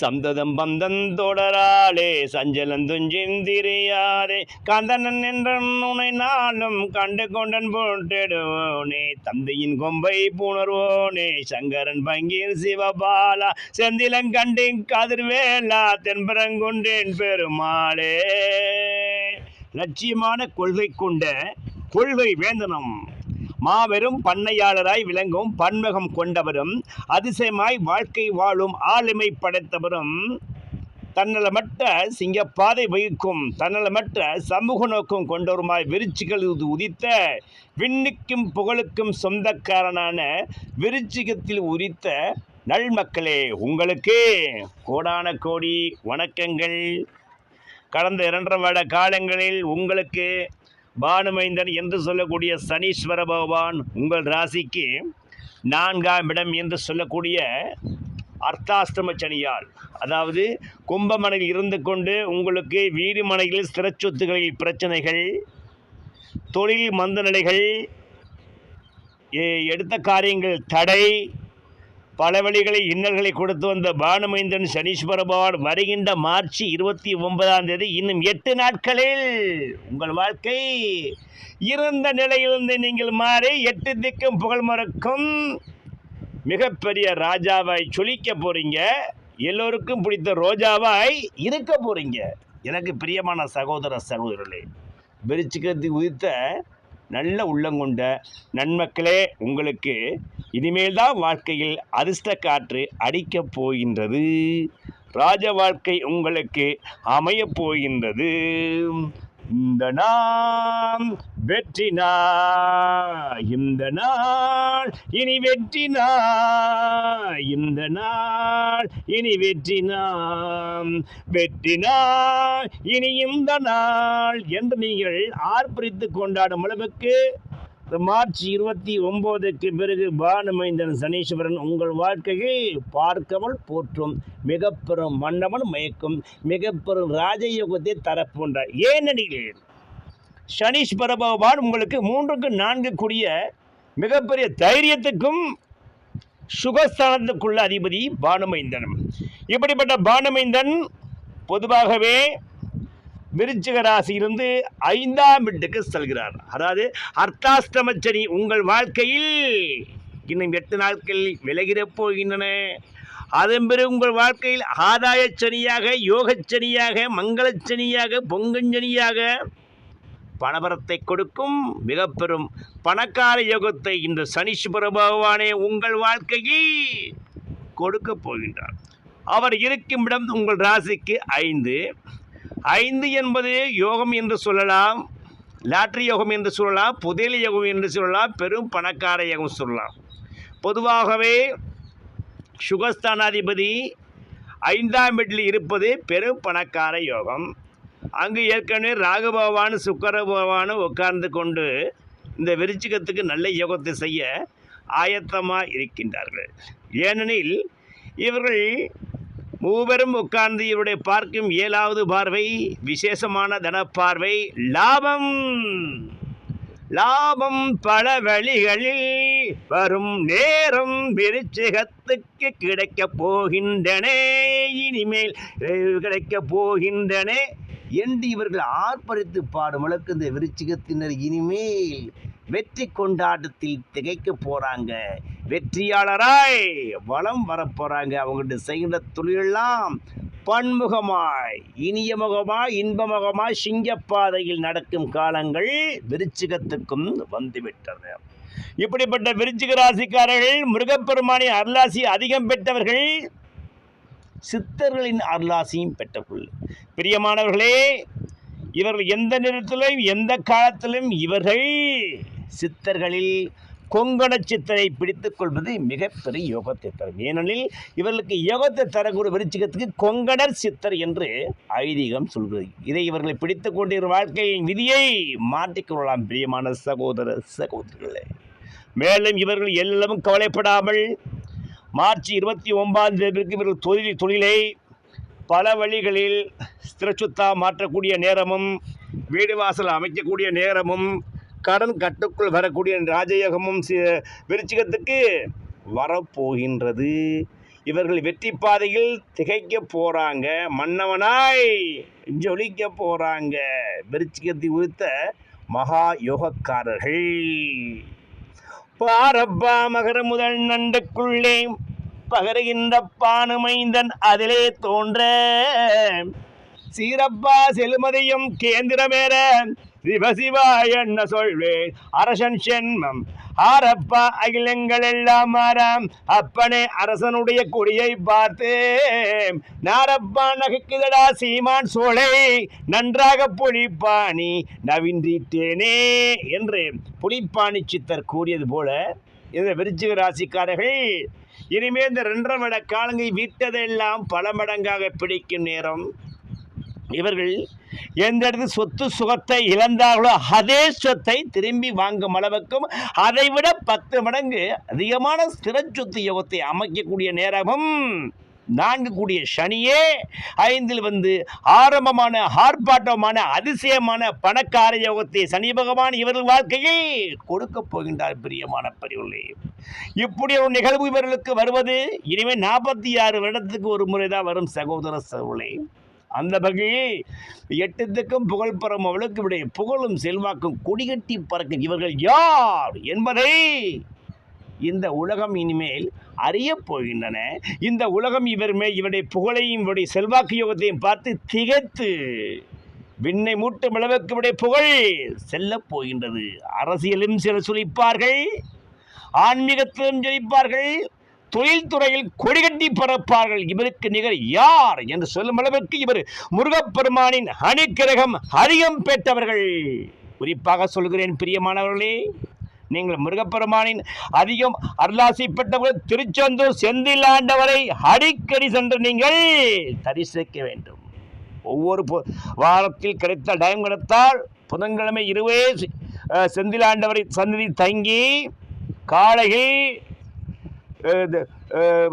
சந்ததம் பந்தம் தொடராளே சஞ்சலம் துஞ்சிந்திரியாரே கந்தனன் என்றன் உனை நாளும் கண்டு கொண்டன் போட்டிடுவோனே தந்தையின் கொம்பை புணர்வோனே சங்கரன் பங்கீர் சிவபாலா. செந்திலங்கண்டி கதிர்வேலா தென்பரங்குன்றேன் பெருமாளே. லட்சியமான கொள்கை கொண்ட கொள்கை வேந்தனம் மாபெரும் பண்ணையாளராய் விளங்கும் பன்முகம் கொண்டவரும் அதிசயமாய் வாழ்க்கை வாழும் ஆளுமை படைத்தவரும். தன்னலமற்ற சிங்கப்பாதை வகிக்கும் தன்னலமற்ற சமூக நோக்கம் கொண்டவருமாய் விருச்சிகள் உதித்த விண்ணுக்கும் புகழுக்கும் சொந்தக்காரனான விருச்சிகத்தில் உரித்த நல்மக்களே உங்களுக்கு கோடான கோடி வணக்கங்கள். கடந்த இரண்டரை வருட காலங்களில் உங்களுக்கு பானுமைந்தன் என்று சொல்லக்கூடிய சனீஸ்வர பகவான் உங்கள் ராசிக்கு நான்காம் இடம் என்று சொல்லக்கூடிய அர்த்தாஷ்டம சனியால். அதாவது கும்பமனையில் இருந்து கொண்டு உங்களுக்கு வீடுமனையில் ஸ்திரச்சொத்துகளில் பிரச்சனைகள் தொழில் மந்தநிலைகள் எ- எடுத்த காரியங்கள் தடை பல வழிகளை இன்னல்களை கொடுத்து வந்த பானுமைந்தன் சனீஸ்வர பகவான் வருகின்ற மார்ச் இருபத்தி ஒன்பதாம் தேதி இன்னும் எட்டு நாட்களில் உங்கள் வாழ்க்கை இருந்த நிலையிலிருந்து நீங்கள் மாறி எட்டு திக்கும் புகழ் மறக்கும் மிகப்பெரிய ராஜாவாய் சொலிக்க போகிறீங்க எல்லோருக்கும் பிடித்த ரோஜாவாய் இருக்க போகிறீங்க எனக்கு பிரியமான சகோதர சகோதரர்களே விருச்சிகத்துக்கு உதித்த நல்ல உள்ளங்கொண்ட நன்மக்களே உங்களுக்கு இனிமேல் தான் வாழ்க்கையில் அதிர்ஷ்ட காற்று அடிக்கப் போகின்றது. ராஜ வாழ்க்கை உங்களுக்கு அமையப் போகின்றது. இந்த நாம் வெற்றி நாள் இந்த நாள் இனி வெற்றி நாள் இந்த நாள் இனி வெற்றி நாம் வெற்றி நாள் இனி இந்த நாள் என்று நீங்கள் ஆர்ப்பரித்து கொண்டாடும் அளவுக்கு மார்ச் இருபத்தி ஒம்போதுக்கு பிறகு பானுமைந்தன் சனீஸ்வரன் உங்கள் வாழ்க்கையை பார்க்கவள் போற்றும். மிக பெரும் மன்னவன் மயக்கும். மிக பெரும் ராஜயோகத்தை தரப்போன்றார். ஏனெனில் சனீஸ்வர பகவான் உங்களுக்கு மூன்றுக்கு நான்கு கூடிய மிகப்பெரிய தைரியத்துக்கும் சுகஸ்தானத்துக்குள்ள அதிபதி பானுமைந்தன் இப்படிப்பட்ட பானுமைந்தன் பொதுவாகவே விருச்சிக ராசியிலிருந்து ஐந்தாம் வீட்டுக்கு செல்கிறார். அதாவது அர்த்தாஷ்டமச்சனி உங்கள் வாழ்க்கையில் இன்னும் எட்டு நாட்கள் விலகிடப் போகின்றன. அதன் பிறகு உங்கள் வாழ்க்கையில் ஆதாயச்சனியாக யோகச்சனியாக மங்களச்சனியாக பொங்கஞ்சனியாக பணபரத்தை கொடுக்கும் மிக பெரும் பணக்கார யோகத்தை இந்த சனீஸ்வர பகவானே உங்கள் வாழ்க்கையில் கொடுக்க போகின்றார். அவர் இருக்கும் இடம் உங்கள் ராசிக்கு ஐந்து. ஐந்து என்பது யோகம் என்று சொல்லலாம் லாட்ரி யோகம் என்று சொல்லலாம் புதையல் யோகம் என்று சொல்லலாம் பெரும் பணக்கார யோகம் சொல்லலாம். பொதுவாகவே சுகஸ்தானாதிபதி ஐந்தாம் வீட்டில் இருப்பது பெரும் பணக்கார யோகம். அங்கு ஏற்கனவே ராகு பகவான் சுக்கர பகவானும் உட்கார்ந்து கொண்டு இந்த விருச்சிகத்துக்கு நல்ல யோகத்தை செய்ய ஆயத்தமாக இருக்கின்றார்கள். ஏனெனில் இவர்கள் மூவரும் உட்கார்ந்து இவருடைய பார்க்கும் ஏழாவது பார்வை விசேஷமான தனப்பார்வை லாபம். லாபம் பல வழிகளில் வரும் நேரம் விருச்சிகத்துக்கு கிடைக்கப் போகின்றனே. இனிமேல் கிடைக்கப் போகின்றனே. என்று இவர்கள் ஆர்ப்பரித்து பாடும் அளவுக்கு இந்த விருச்சிகத்தினர் இனிமேல் வெற்றி கொண்டாட்டத்தில் திகைக்க போகிறாங்க வெற்றியாளராய் வளம் வரப்போகிறாங்க அவங்கள்ட்ட தொழிலெல்லாம் பன்முகமாய் இனிய முகமாய் இன்பமுகமாய் சிங்கப்பாதையில் நடக்கும் காலங்கள் விருச்சிகத்துக்கும் வந்துவிட்டது. இப்படிப்பட்ட விருச்சிக ராசிக்காரர்கள் முருகப்பெருமானின் அருளாசி அதிகம் பெற்றவர்கள் சித்தர்களின் அருளாசியும் பெற்றவர்கள். பிரியமானவர்களே இவர்கள் எந்த நேரத்திலும் எந்த காலத்திலும் இவர்கள் சித்தர்களில் கொங்கண சித்தரை பிடித்து கொள்வது மிகப்பெரிய யோகத்தை தரும். ஏனெனில் இவர்களுக்கு யோகத்தை தரக்கூடிய விருச்சிகத்துக்கு கொங்கணர் சித்தர் என்று ஐதீகம் சொல்கிறது. இதை இவர்களை பிடித்து கொண்டிருக்கிற வாழ்க்கையின் விதியை மாற்றிக்கொள்ளலாம் பிரியமான சகோதர சகோதரிகளே. மேலும் இவர்கள் எல்லாம் கவலைப்படாமல் மார்ச் இருபத்தி ஒன்பதாம் தேதிக்கு இவர்கள் தொழில் தொழிலை பல வழிகளில் ஸ்திரச்சுத்தா மாற்றக்கூடிய நேரமும் வீடு வாசல் அமைக்கக்கூடிய நேரமும் கடன் கட்டுக்குள் வரக்கூடிய ராஜயோகமும் விருச்சிகத்துக்கு வரப்போகின்றது. இவர்கள் வெற்றி பாதையில் திகைக்க போறாங்க. மன்னவனாய் ஜொலிக்க போறாங்க. விருச்சிகத்தை உரித்த மகா யோகக்காரர்கள். பாரப்பா மகர முதல் நண்டுக்குள்ளே பகருகின்ற பானுமைந்தன் அதிலே தோன்ற. சீரப்பா செலுமதியும் கேந்திரமேற சிவசிவா என்ன சொல்வேன்? அரசன் சென்மம். ஆரப்பா அகிலங்கள் எல்லாம் மாறாம் அப்பனே அரசனுடைய கொடியை பார்த்து நாரப்பா நகைக்குதடா சீமான் சோலை நன்றாக புலிப்பாணி நவின்றீட்டேனே என்று புலிப்பாணி சித்தர் கூறியது போல இந்த விருச்சிக ராசிக்காரர்கள் இனிமே இந்த ரெண்டரை மட காலங்கை விட்டதெல்லாம் பல மடங்காக பிடிக்கும் நேரம். இவர்கள் எந்த இடத்து சொத்து சுகத்தை இழந்தார்களோ அதே சொத்தை திரும்பி வாங்கும் அளவுக்கும் அதைவிட பத்து மடங்கு அதிகமான ஸ்திர சொத்து யோகத்தை அமைக்கக்கூடிய நேரமும் நான்கு கூடிய சனியே ஐந்தில் வந்து ஆரம்பமான ஆர்ப்பாட்டமான அதிசயமான பணக்கார யோகத்தை சனி பகவான் இவர்கள் வாழ்க்கையை கொடுக்க போகின்றார் பிரியமான பரிவுள்ளே இப்படி ஒரு நிகழ்வு இவர்களுக்கு வருவது இனிமேல் நாற்பத்தி ஆறு வருடத்துக்கு ஒரு முறை தான் வரும் சகோதர சகோதரே அந்த வகையை எட்டுத்துக்கும் புகழ் பெறும் அவளுக்கு இவருடைய புகழும் செல்வாக்கும் கொடிகட்டி பறக்கும். இவர்கள் யார் என்பதை இந்த உலகம் இனிமேல் அறியப் போகின்றன. இந்த உலகம் இவருமே இவருடைய புகழையும் இவருடைய செல்வாக்கு யோகத்தையும் பார்த்து திகைத்து விண்ணை மூட்டும் அளவுக்கு இவருடைய புகழ் செல்லப் போகின்றது. அரசியலும் சில சுழிப்பார்கள் ஆன்மீகத்திலும் ஜெயிப்பார்கள் தொழில்துறையில் கொடிகட்டி பறப்பார்கள். இவருக்கு நிகர் யார் என்று சொல்லும் அளவிற்கு இவர் முருகப்பெருமானின் அணிக்கிரகம் அதிகம் பெற்றவர்கள். குறிப்பாக சொல்கிறேன் பிரியமானவர்களே நீங்கள் முருகப்பெருமானின் அதிகம் அருளாசி பெற்றவர்கள் திருச்செந்தூர் செந்தில் ஆண்டவரை அடிக்கடி சென்று நீங்கள் தரிசிக்க வேண்டும். ஒவ்வொரு வாரத்தில் கிடைத்த டைம் கிடைத்தால் புதன்கிழமை இருவே செ- செந்திலாண்டவரை சந்நிதி தங்கி காலையில்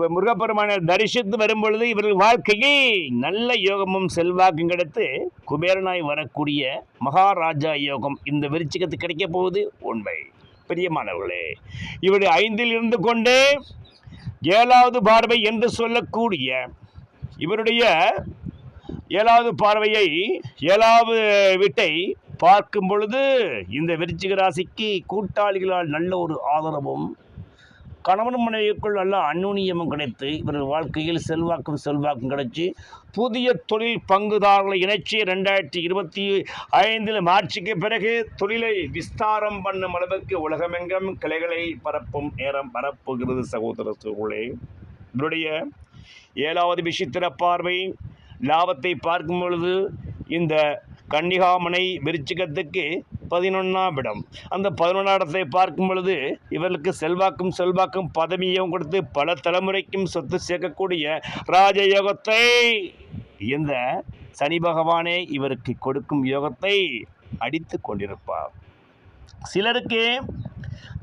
முருகப்பெருமானை தரிசித்து வரும் பொழுது இவர்கள் வாழ்க்கையில் நல்ல யோகமும் செல்வாக்கும் கிடைத்து குபேரனாய் வரக்கூடிய மகாராஜா யோகம் இந்த விருச்சிகத்து கிடைக்க போவது உண்மை. பிரியமானவர்களே இவர் ஐந்தில் இருந்து கொண்டு ஏழாவது பார்வை என்று சொல்லக்கூடிய இவருடைய ஏழாவது பார்வையை ஏழாவது வீட்டை பார்க்கும் பொழுது இந்த விருச்சிக ராசிக்கு கூட்டாளிகளால் நல்ல ஒரு ஆதரவும் கணவன் மனைவிக்குள் நல்ல அந்நுண்ணியமும் கிடைத்து இவரது வாழ்க்கையில் செல்வாக்கும் செல்வாக்கும் கிடைச்சி புதிய தொழில் பங்குதாரர்களை இணைச்சி ரெண்டாயிரத்தி இருபத்தி ஐந்தில் மார்ச்சுக்கு பிறகு தொழிலை விஸ்தாரம் பண்ணும் அளவுக்கு உலகமெங்கும் கிளைகளை பரப்பும் நேரம் பரப்புகிறது சகோதர சூழலே இவருடைய ஏழாவது விஷயத்திற பார்வை லாபத்தை பார்க்கும் பொழுது இந்த கன்னிகாமனை விருச்சிகத்துக்கு பதினொன்றாம் இடம் அந்த பதினொன்றாம் இடத்தை பார்க்கும் பொழுது இவர்களுக்கு செல்வாக்கும் செல்வாக்கும் பதவியும் கொடுத்து பல தலைமுறைக்கும் சொத்து சேர்க்கக்கூடிய ராஜயோகத்தை இந்த சனி பகவானே இவருக்கு கொடுக்கும் யோகத்தை அடித்து கொண்டிருப்பார். சிலருக்கு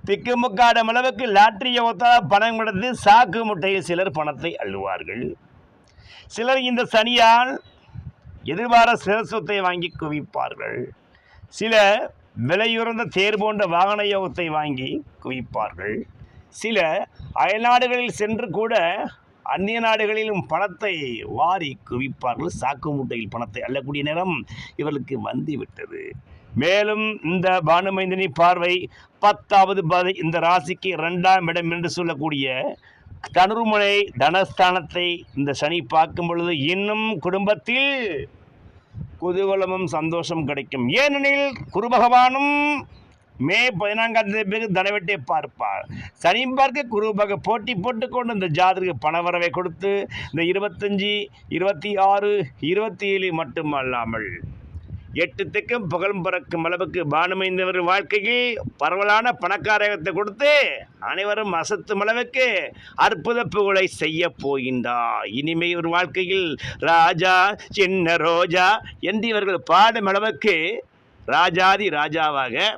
திக்குமுக்காடும் அளவுக்கு லாட்ரி யோகத்தால் பணம் கொடுத்து சாக்கு முட்டையில் சிலர் பணத்தை அள்ளுவார்கள். சிலர் இந்த சனியால் எதிர்பார சிரசத்தை வாங்கி குவிப்பார்கள். சில விலையுறந்த தேர் போன்ற வாகன யோகத்தை வாங்கி குவிப்பார்கள். சில அயல்நாடுகளில் சென்று கூட அந்நிய நாடுகளிலும் பணத்தை வாரி குவிப்பார்கள். சாக்கு மூட்டையில் பணத்தை அள்ளக்கூடிய நேரம் இவர்களுக்கு வந்துவிட்டது. மேலும் இந்த பானுமைந்தனி பார்வை பத்தாவது பாதை இந்த ராசிக்கு இரண்டாம் இடம் என்று சொல்லக்கூடிய தனுர்முனை தனஸ்தானத்தை இந்த சனி பார்க்கும் பொழுது இன்னும் குடும்பத்தில் குதூகலமும் சந்தோஷம் கிடைக்கும். ஏனெனில் குரு பகவானும் மே பதினான்காம் தேதி பிறகு தனவெட்டை பார்ப்பார். சனி பார்க்க குரு பக போட்டி போட்டுக்கொண்டு இந்த ஜாதக பணவரவை கொடுத்து இந்த இருபத்தஞ்சி இருபத்தி ஆறு இருபத்தி ஏழு மட்டுமல்லாமல் எட்டு திக்கும் புகழும் பறக்கும் அளவுக்கு பானுமைந்தவர் வாழ்க்கையில் பரவலான பணக்காரகத்தை கொடுத்து அனைவரும் அசத்தும் அளவுக்கு அற்புத புகழை செய்ய போகின்றார். இனிமே ஒரு வாழ்க்கையில் ராஜா சின்ன ரோஜா என்று இவர்கள் பாடும் அளவுக்கு ராஜாதி ராஜாவாக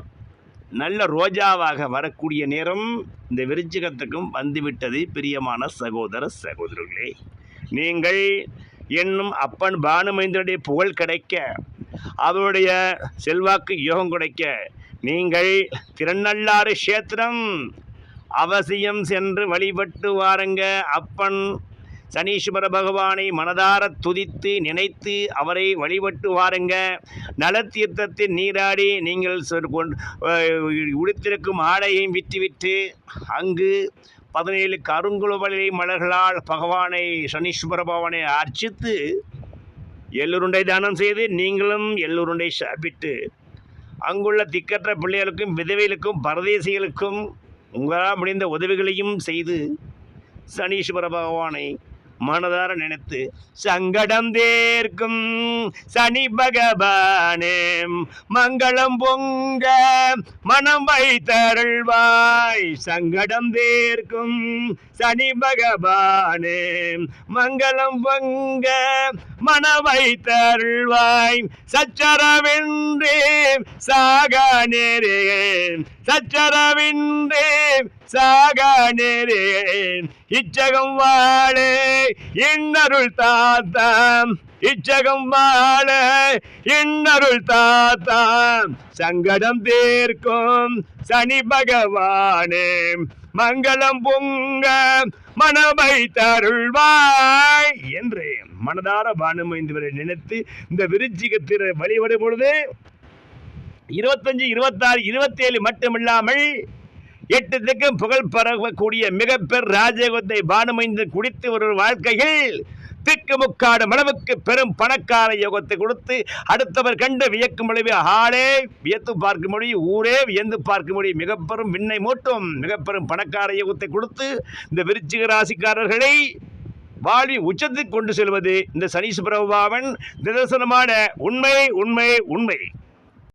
நல்ல ரோஜாவாக வரக்கூடிய நேரம் இந்த விருச்சிகத்துக்கும் வந்துவிட்டது. பிரியமான சகோதர சகோதரர்களே நீங்கள் என்னும் அப்பன் பானுமைந்தனுடைய புகழ் கிடைக்க அவருடைய செல்வாக்கு யோகம் கிடைக்க. நீங்கள் திருநள்ளாறு கஷேத்திரம் அவசியம் சென்று வழிபட்டு வாருங்க. அப்பன் சனீஸ்வர பகவானை மனதார துதித்து நினைத்து அவரை வழிபட்டு வாருங்க. நலத்தீர்த்தத்தில் நீராடி நீங்கள் உடுத்திருக்கும் ஆடையையும் விற்றுவிட்டு அங்கு பதினேழு கருங்குளவலை மலர்களால் பகவானை சனீஸ்வர பகவானை அர்ச்சித்து எள்ளுருண்டை தானம் செய்து நீங்களும் எள்ளுருண்டை சாப்பிட்டு அங்குள்ள திக்கற்ற பிள்ளைகளுக்கும் விதவைகளுக்கும் பரதேசிகளுக்கும் உங்களால் முடிந்த உதவிகளையும் செய்து சனீஸ்வர பகவானை மனதார நினைத்து சங்கடம் தேர்க்கும் சனி பகவானே மங்களம் பொங்க மனம் வைத்தருள்வாய். சங்கடம் தேர்க்கும் சனி பகவானே மங்களம் பொங்க மன வைத்தருள்வாய். சச்சரவின்றே சாக நேரே சச்சரவின்றே சாக நேரேன் இச்சகம் வாழே இன்னருள் தாத்தாம். இச்சகம் வாழ இன்னருள் தாத்தாம். சங்கடம் தீர்க்கும் சனி பகவானே மங்களம் பொங்க மனமை தருள்வாய் என்று மனதார பானுமைந்தவரை நினைத்து இந்த விருச்சிகத்திர வழிபடும் பொழுது இருபத்தஞ்சு இருபத்தாறு இருபத்தேழு மட்டுமில்லாமல் எட்டு திக்கும் புகழ் பரவக்கூடிய மிகப்பெரு பெர் ராஜயோகத்தை பானுமைந்து குடித்து ஒரு வாழ்க்கையில் திக்கு முக்காடும் அளவுக்கு பெரும் பணக்கார யோகத்தை கொடுத்து அடுத்தவர் கண்டு வியக்கும் அளவு ஆளே வியத்து பார்க்க முடியும் ஊரே வியந்து பார்க்க முடியும். மிகப்பெரும் விண்ணை மூட்டும் மிகப்பெரும் பணக்கார யோகத்தை கொடுத்து இந்த விருச்சிக ராசிக்காரர்களை வாழ்வின் உச்சத்துக்கு கொண்டு செல்வது இந்த சனீஸ்வர பகவான் நிதர்சனமான உண்மை உண்மை உண்மை.